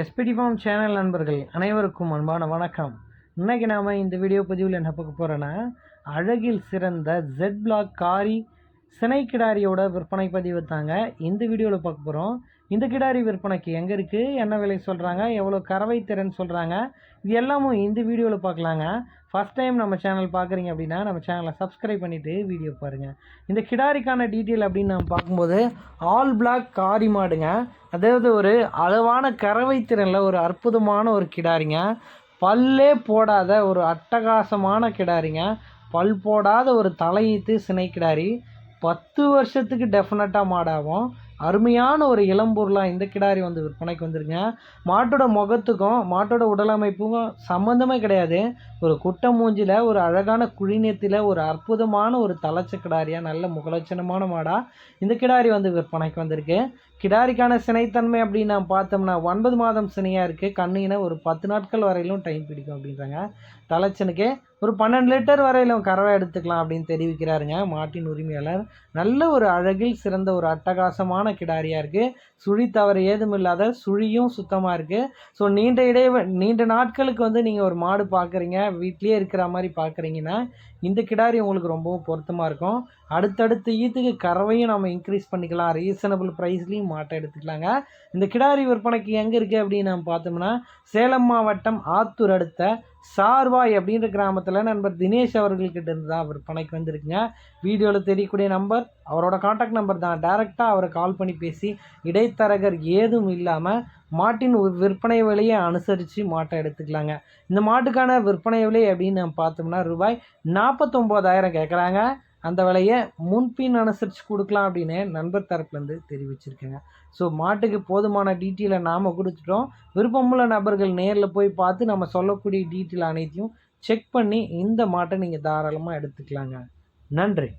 SPD form channel நண்பர்கள் அனைவருக்கும் அன்பான வணக்கம். இன்றைக்கி நாம் இந்த வீடியோ பதிவில் என்ன பார்க்க போகிறோன்னா அழகில் சிறந்த ஜெட் பிளாக் காரி சினை கிடாரியோட விற்பனை பதிவு தாங்க இந்த வீடியோவில் பார்க்க போகிறோம் இந்த கிடாரி விற்பனைக்கு எங்கே இருக்குது என்ன விலை சொல்கிறாங்க எவ்வளோ கறவை திறன் சொல்கிறாங்க இது எல்லாமும் இந்த வீடியோவில் பார்க்கலாங்க ஃபஸ்ட் டைம் நம்ம சேனல் பார்க்குறீங்க அப்படின்னா நம்ம சேனலை சப்ஸ்கிரைப் பண்ணிவிட்டு வீடியோ பாருங்கள் இந்த கிடாரிக்கான டீட்டெயில் அப்படின்னு நம்ம பார்க்கும்போது ஆல் பிளாக் காரி மாடுங்க. அதாவது ஒரு அளவான கறவை திறனில் ஒரு அற்புதமான ஒரு கிடாரிங்க. பல்லே போடாத ஒரு அட்டகாசமான கிடாரிங்க. பல் போடாத ஒரு தலையீத்து சினை கிடாரி. பத்து வருஷத்துக்கு டெஃபினட்டாக மாடாகும். அருமையான ஒரு இளம்பொருளாக இந்த கிடாரி வந்து விற்பனைக்கு வந்துருங்க மாட்டோட முகத்துக்கும் மாட்டோட உடலமைப்புக்கும் சம்மந்தமே கிடையாது. ஒரு குட்டை மூஞ்சில் ஒரு அழகான குழிநீத்தில் ஒரு அற்புதமான ஒரு தலைச்ச கிடாரியாக நல்ல முகலட்சணமான மாடாக இந்த கிடாரி வந்து விற்பனைக்கு வந்திருக்கு. கிடாரிக்கான சினைத்தன்மை அப்படின்னு நான் பார்த்தோம்னா ஒன்பது மாதம் சினையாக இருக்குது கண்ணின ஒரு பத்து நாட்கள் வரையிலும் டைம் பிடிக்கும் அப்படின்றாங்க. தலைச்சனுக்கு ஒரு பன்னெண்டு லிட்டர் வரையிலும் கறவை எடுத்துக்கலாம் அப்படின்னு தெரிவிக்கிறாருங்க மாட்டின் உரிமையாளர். நல்ல ஒரு அழகில் சிறந்த ஒரு அட்டகாசமான கிடாரியாக இருக்குது சுழி தவறு ஏதும் இல்லாத சுழியும் சுத்தமாக இருக்குது ஸோ நீண்ட இடைவ நீண்ட நாட்களுக்கு வந்து நீங்கள் ஒரு மாடு பார்க்குறீங்க வீட்லேயே இருக்கிற மாதிரி பார்க்குறீங்கன்னா இந்த கிடாரி உங்களுக்கு ரொம்பவும் பொருத்தமாக இருக்கும். அடுத்தடுத்த ஈத்துக்கு கறவையும் நம்ம இன்க்ரீஸ் பண்ணிக்கலாம். ரீசனபிள் ப்ரைஸ்லேயும் மாட்டை எடுத்துக்கலாங்க. இந்த கிடாரி விற்பனைக்கு எங்கே இருக்குது அப்படின்னு நம்ம பார்த்தோம்னா சேலம் மாவட்டம் ஆத்தூர் அடுத்த சார்வாய் அப்படின்ற கிராமத்தில் நண்பர் தினேஷ் அவர்கள்கிட்ட இருந்து தான் விற்பனைக்கு வந்திருக்குங்க. வீடியோவில் தெரியக்கூடிய நம்பர் அவரோட காண்டாக்ட் நம்பர் தான். டேரெக்டாக அவரை கால் பண்ணி பேசி இடைத்தரகர் ஏதும் இல்லாமல் மாட்டின் விற்பனை விலையை அனுசரித்து மாட்டை எடுத்துக்கலாங்க. இந்த மாட்டுக்கான விற்பனை விலை அப்படின்னு நம்ம பார்த்தோம்னா ரூபாய் நாற்பத்தொம்போதாயிரம் கேட்குறாங்க அந்த விலையை முன்பின் அனுசரித்து கொடுக்கலாம் அப்படின்னு நண்பர் தரப்புலேருந்து தெரிவிச்சிருக்கேங்க. ஸோ மாட்டுக்கு போதுமான டீட்டெயிலை நாம் கொடுத்துட்டோம். விருப்பமுள்ள நபர்கள் நேரில் போய் பார்த்து நம்ம சொல்லக்கூடிய டீட்டெயில் அனைத்தையும் செக் பண்ணி இந்த மாட்டை நீங்கள் தாராளமாக எடுத்துக்கலாங்க. நன்றி.